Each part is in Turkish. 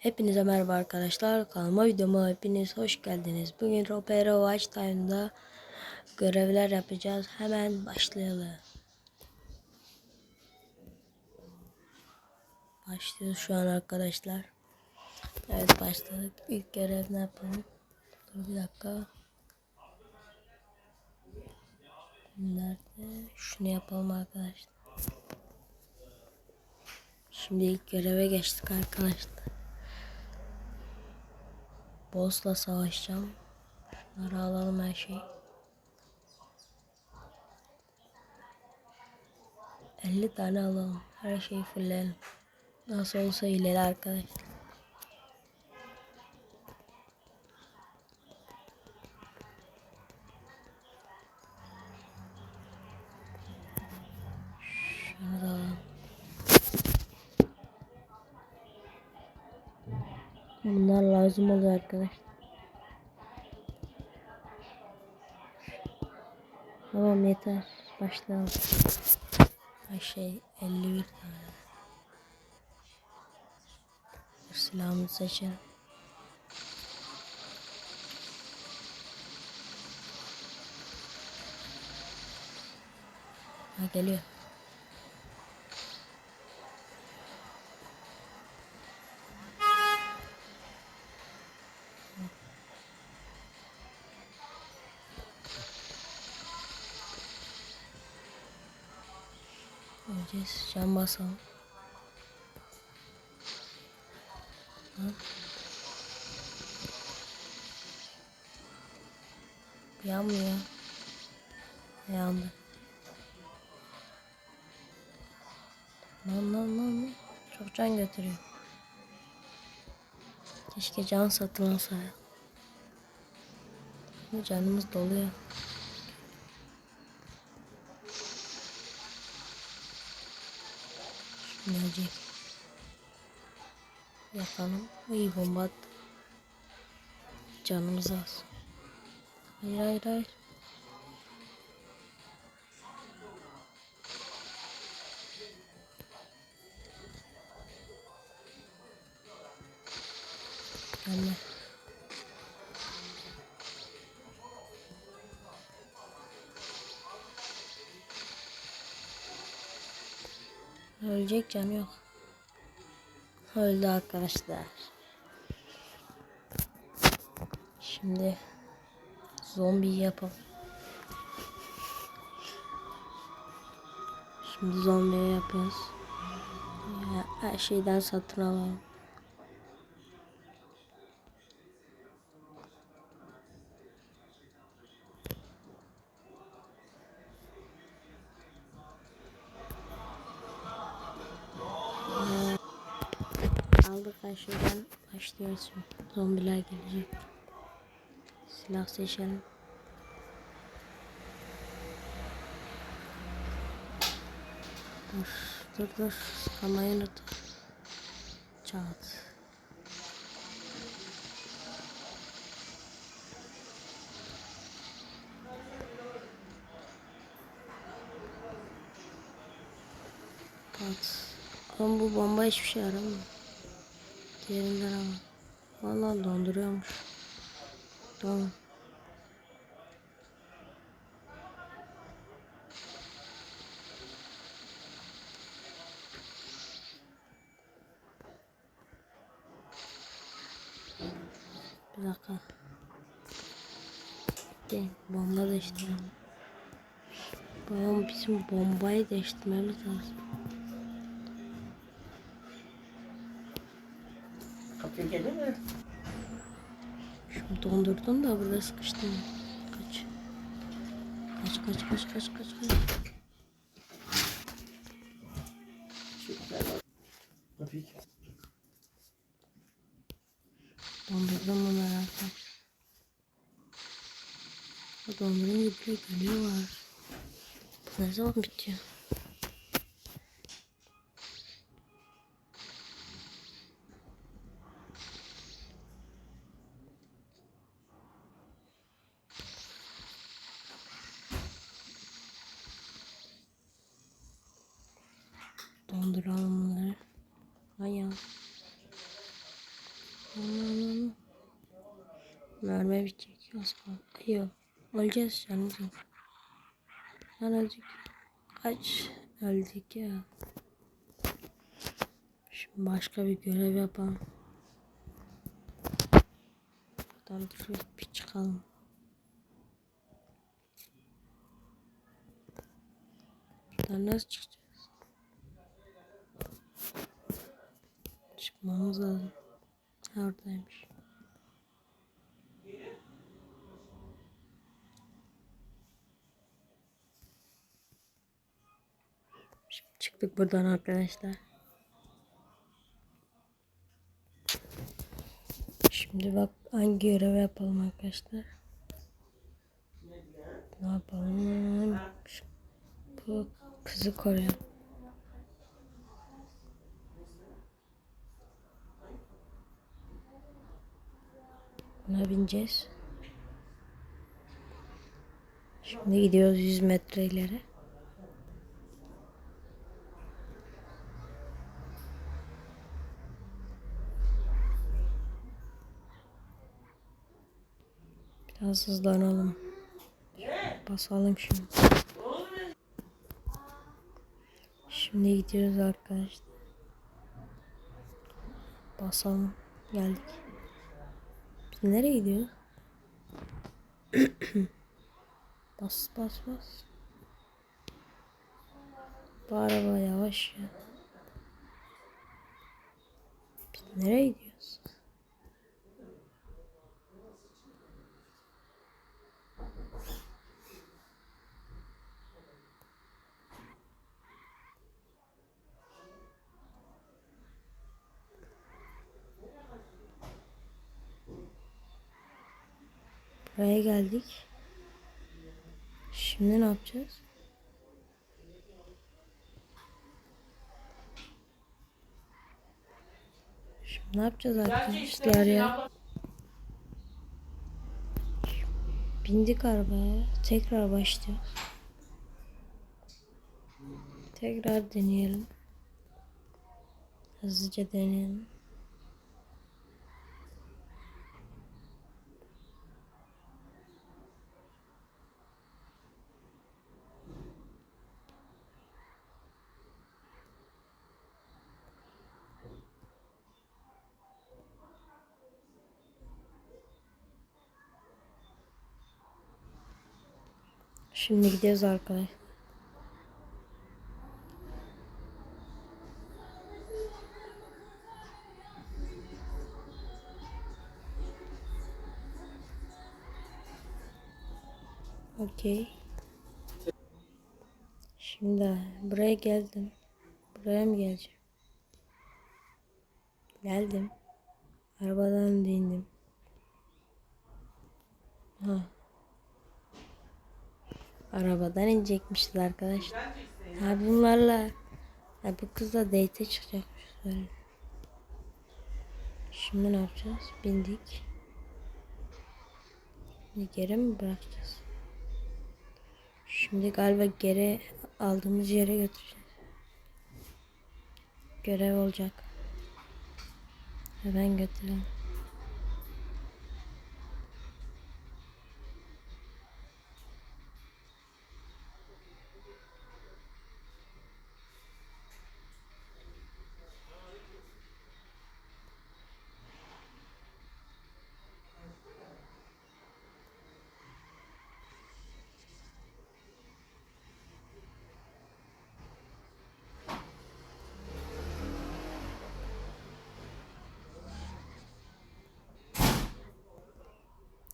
Hepinize merhaba arkadaşlar. Kanalıma videoma hepiniz hoş geldiniz. Bugün Ropero Watch Time'da görevler yapacağız. Hemen başlayalım. Başlıyoruz şu an arkadaşlar. Evet başladık. İlk görev ne yapalım? Dur bir dakika. Nerede? Şunu yapalım arkadaşlar. Şimdi ilk göreve geçtik arkadaşlar. Boss'la savaşacağım. Şunları alalım her şeyi. 50 tane alalım. Her şeyi fulleyelim. Nasıl olsa ileri arkadaşlar. Şunu da alalım. Bunlar lazım oluyor arkadaşlar. Tamam yeter. Başlayalım. Her şey 51 tane. Silahımızı seçelim. Ha geliyor. Cam basalım. Yanmıyor. Yandı. Lan lan lan. lan. Çok can götürüyor. Keşke can. Ama Canımız doluyor. Gelecek. Yakalım. İyi bomba. Canımız az. Hayır hayır hayır. Gelme. Ölecek canı yok. Öldü arkadaşlar. Şimdi zombi yapalım. Şimdi zombi yapıyoruz. Ya, her şeyden satın alalım. Aldık her şeyden başlıyoruz. Zombiler gelecek. Silah seçelim. Dur dur dur. Sıkamayı unut. Çat. Pat. Oğlum bu bomba hiçbir şey yaramıyor. Diğerinden ama. Vallahi donduruyormuş. Tamam. Bir dakika. De, bomba değiştirelim. Babam bizim bombayı değiştirmemiz lazım. Gelir mi? Şimdi dondurdum da burada sıkıştım. Kaç. Kaç kaç kaç kaç kaç kaç. Kapıyı Dondurdum bunları arkadaşlar. O dondurunca bile geliyorlar. Bu ne zaman bitiyor? Donduralım bunları. Ay ya. Mermi bitecek. Kaldı. Yok. Öleceğiz canım. Lan öldük. Kaç. Öldük ya. Şimdi başka bir görev yapalım. Buradan direkt bir çıkalım. Buradan nasıl çıkacağız? Çıkmamız lazım. Oradaymış. Şimdi çıktık buradan arkadaşlar. Şimdi bak hangi görev yapalım arkadaşlar. Ne yapalım? Bu kızı koruyalım. Buna bineceğiz. Şimdi gidiyoruz 100 metre ileri. Biraz hızlanalım. Basalım şimdi. Şimdi gidiyoruz arkadaşlar. Basalım. Geldik. Nereye gidiyoruz? bas bas bas. Bu araba yavaş ya. Biz nereye gidiyoruz? Buraya geldik. Şimdi ne yapacağız? Şimdi ne yapacağız arkadaşlar ya? Bindik arabaya. Tekrar başlıyoruz. Tekrar deneyelim. Hızlıca deneyelim. Şimdi gidiyoruz arkadaşlar. Okey. Şimdi buraya geldim. Buraya mı geleceğim? Geldim. Arabadan indim. Ha. Arabadan inecekmişiz arkadaşlar. Ha bunlarla ha bu kızla date çıkacakmış böyle. Şimdi ne yapacağız? Bindik. Şimdi geri mi bırakacağız? Şimdi galiba geri aldığımız yere götüreceğiz. Görev olacak. Hemen götürelim.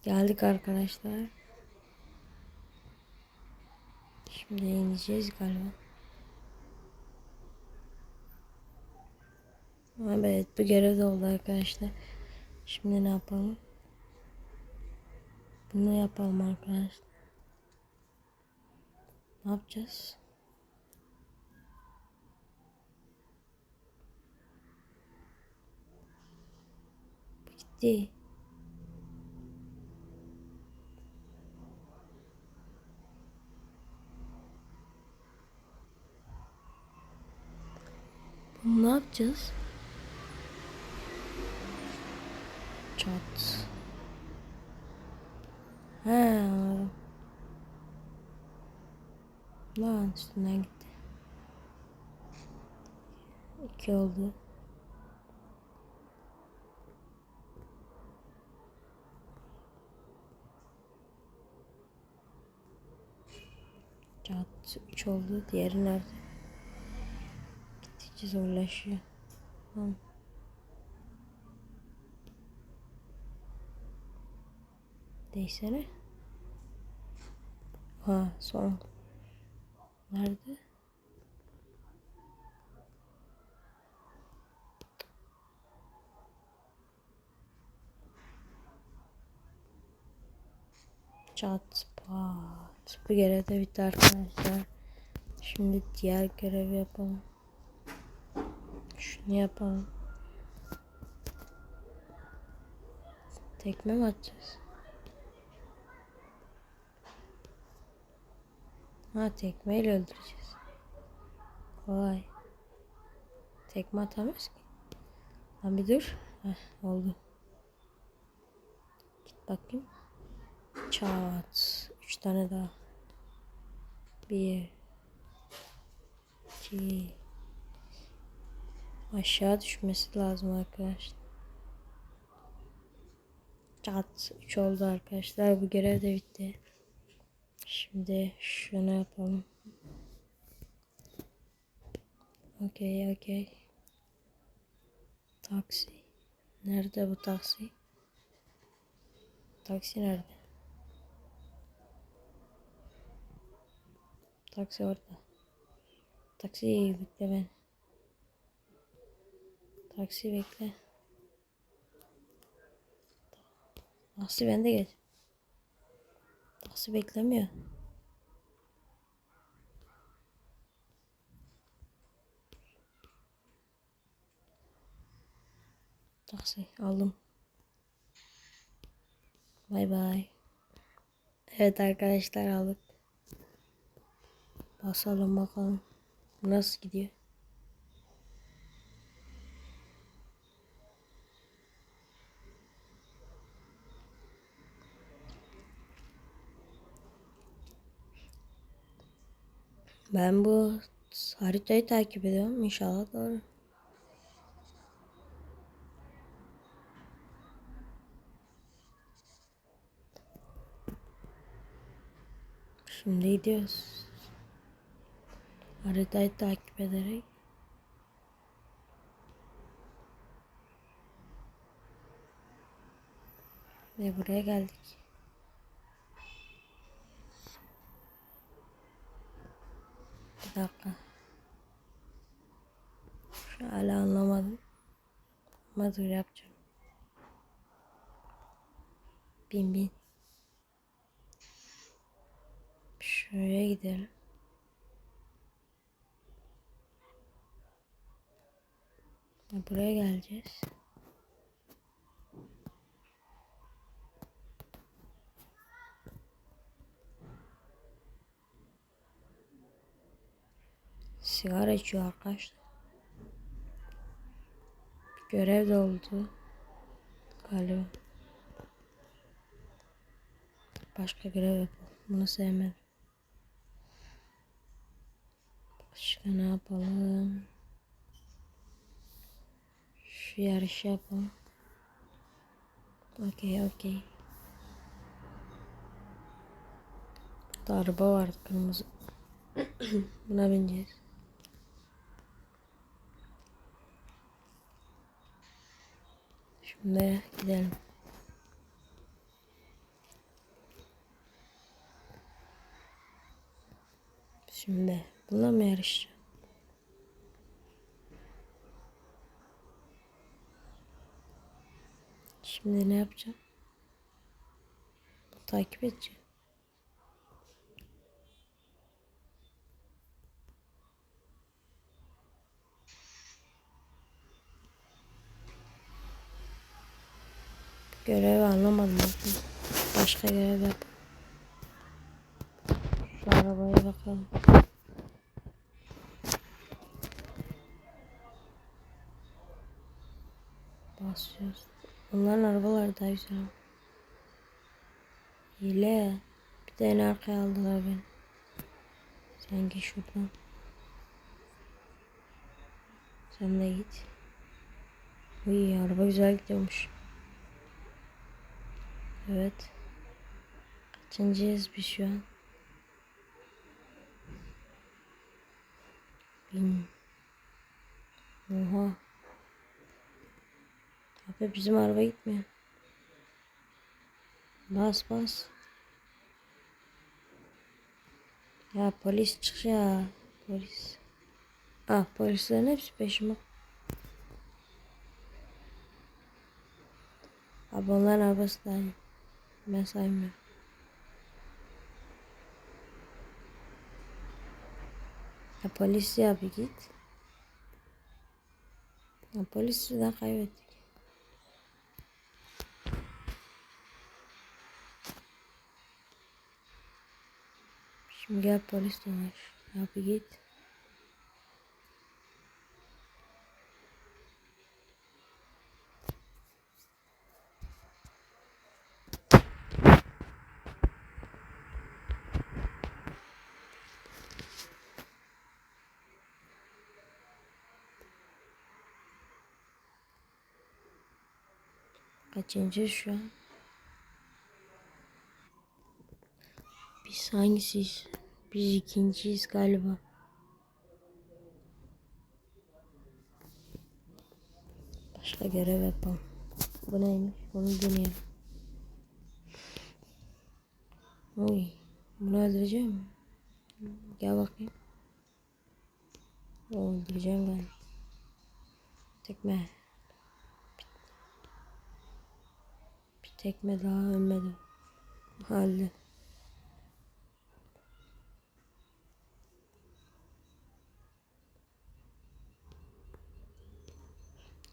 Geldik arkadaşlar. Şimdi ineceğiz galiba. Evet bu görev de oldu arkadaşlar. Şimdi ne yapalım? Bunu yapalım arkadaşlar. Ne yapacağız? Bitti. Ne yapacağız? Çat. He. Lan üstünden gitti. İki oldu. Cat 3 oldu. Diğeri nerede? Gittikçe zorlaşıyor. Tamam. Değişsene. Ha son. Nerede? Çat pat. Bu görev de bitti arkadaşlar. Şimdi diğer görevi yapalım. Şunu yapalım. Tekme mi atacağız? Ha tekmeyle öldüreceğiz. Kolay. Tekme atamıyoruz ki. Lan bir dur. Heh, oldu. Git bakayım. Çat. Üç tane daha. Bir. iki. Aşağı düşmesi lazım arkadaşlar. Çat. Üç oldu arkadaşlar. Bu görev de bitti. Şimdi şunu yapalım. Okey okey. Taksi. Nerede bu taksi? Taksi nerede? Taksi orada. Taksi bekle ben. Taksi bekle. Taksi bende gel. Taksi beklemiyor. Taksi aldım. Bay bay. Evet arkadaşlar aldık. Basalım bakalım. Nasıl gidiyor? Ben bu haritayı takip ediyorum. İnşallah doğru. Şimdi gidiyoruz. Haritayı takip ederek. Ve buraya geldik. Bir dakika. Şu hala anlamadım. Ama dur yapacağım. Bin bin. Şuraya gidelim. Buraya geleceğiz. Sigara içiyor arkadaşlar. Görev de oldu. Galiba. Başka görev yapalım. Bunu sevmedim. Başka ne yapalım? Şu yarışı yapalım. Okey okey. Burada araba kırmızı. Buna bineceğiz. Şimdi gidelim. Şimdi bununla mı? Şimdi ne yapacağım? Takip edeceğim. Görevi anlamadım. Başka görev yap. Şu arabaya bakalım. Basıyoruz. Onların arabaları daha güzel. Hile. Bir de en arkaya aldılar beni. Sen git şuradan. Sen de git. Uy araba güzel gidiyormuş. Evet. Kaçıncıyız biz şu an? Bin. Oha. Abi bizim araba gitmiyor. Bas bas. Ya polis çık ya. Polis. Ah polislerin hepsi peşime. Abi onların arabası da aynı. Ben saymıyorum. Ya polis ya bir git. Ya polisi de kaybettik. Şimdi gel polis dolaş. Ya bir git. Kaçıncı şu an? Biz hangisiyiz? Biz ikinciyiz galiba. Başka görev yapalım. Bu neymiş? Onu deneyelim. Oy. Bunu öldüreceğim mi? Gel bakayım. Öldüreceğim ben. Tekme. Bir tekme daha ölmedi. Halde.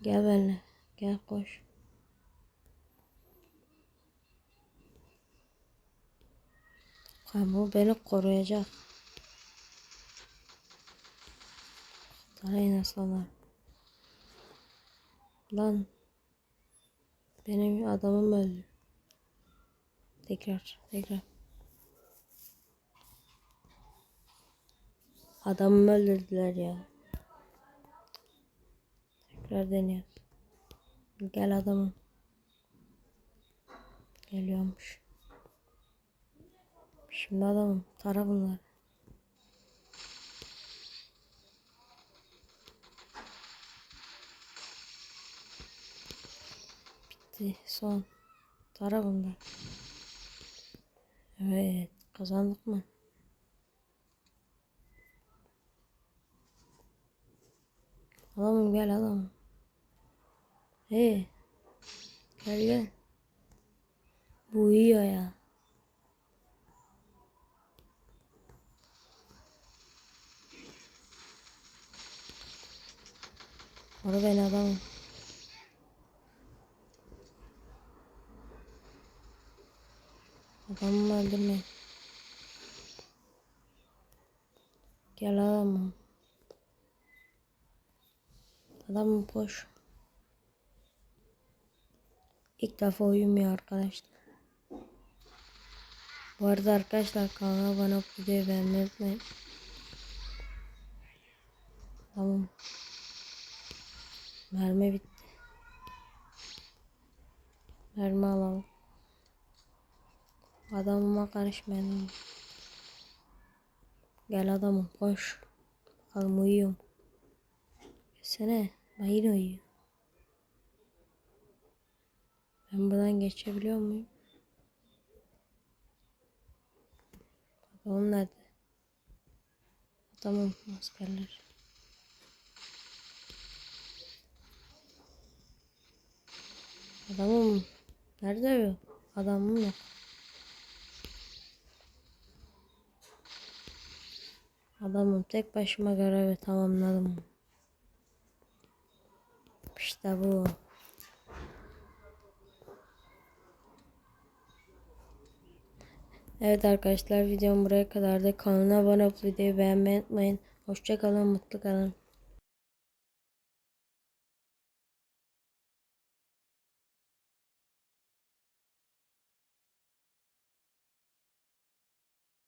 Gel benimle. Gel koş. Ha, bu beni koruyacak. Tarayın aslanlar. Lan. Benim adamım öldü. Tekrar, tekrar. Adamımı öldürdüler ya. Tekrar deniyoruz. Gel adamım. Geliyormuş. Şimdi adamım. Tara bunları. Bitti. Son. Tara bunları. Evet. Kazandık mı? Adamım gel adamım. Hey. Gel gel. Bu uyuyor ya. Koru beni adamım. Adamımı öldürme. Gel adamım. Adamım boş. İlk defa uyumuyor arkadaşlar. Bu arada arkadaşlar kanala abone olup videoyu beğenmeyi unutmayın. Tamam. Mermi bitti. Mermi alalım. Adamıma karışmayalım. Gel adamım koş. Bakalım uyuyorum. Gelsene. Ben yine uyuyorum. Ben buradan geçebiliyor muyum? Adamım nerede? Adamım askerler. Adamım nerede? Adamım yok. Adamım tek başıma görevi tamamladım. İşte bu. Evet arkadaşlar videom buraya kadardı. Kanala abone olup videoyu beğenmeyi unutmayın. Hoşçakalın, mutlu kalın.